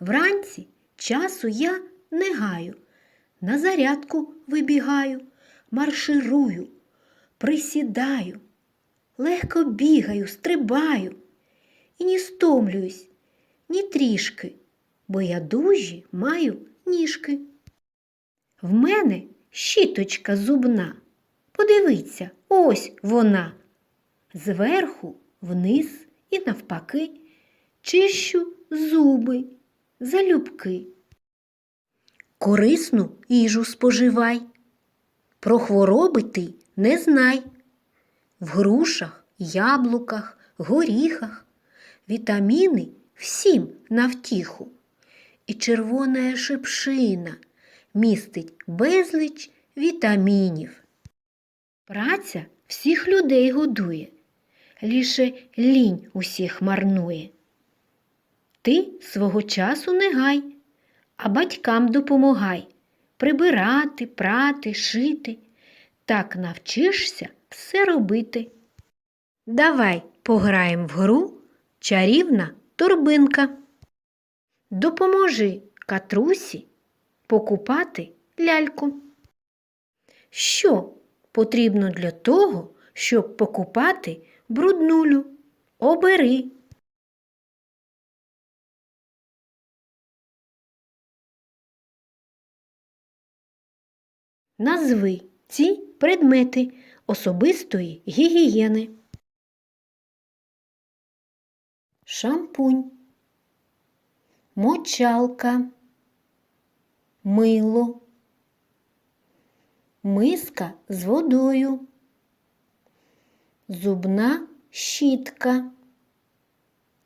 Вранці часу я не гаю, на зарядку вибігаю, марширую, присідаю, легко бігаю, стрибаю і не стомлююсь ні трішки, бо я дужі маю ніжки. В мене щіточка зубна. Подивіться, ось вона. Зверху вниз і навпаки чищу зуби, залюбки. Корисну їжу споживай. Про хвороби ти не знай. В грушах, яблуках, горіхах вітаміни всім на втіху. І червона шипшина містить безліч вітамінів. Праця всіх людей годує, лише лінь усіх марнує. Ти свого часу не гай, а батькам допомагай прибирати, прати, шити. Так навчишся все робити. Давай пограємо в гру чарівна торбинка. Допоможи катрусі покупати ляльку. Що потрібно для того, щоб покупати бруднулю? Обери. Назви ці предмети особистої гігієни. Шампунь, мочалка, мило, миска з водою, зубна щітка,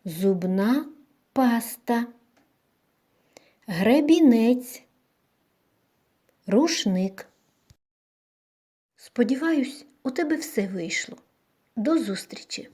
зубна паста, гребінець, рушник. Сподіваюсь, у тебе все вийшло. До зустрічі!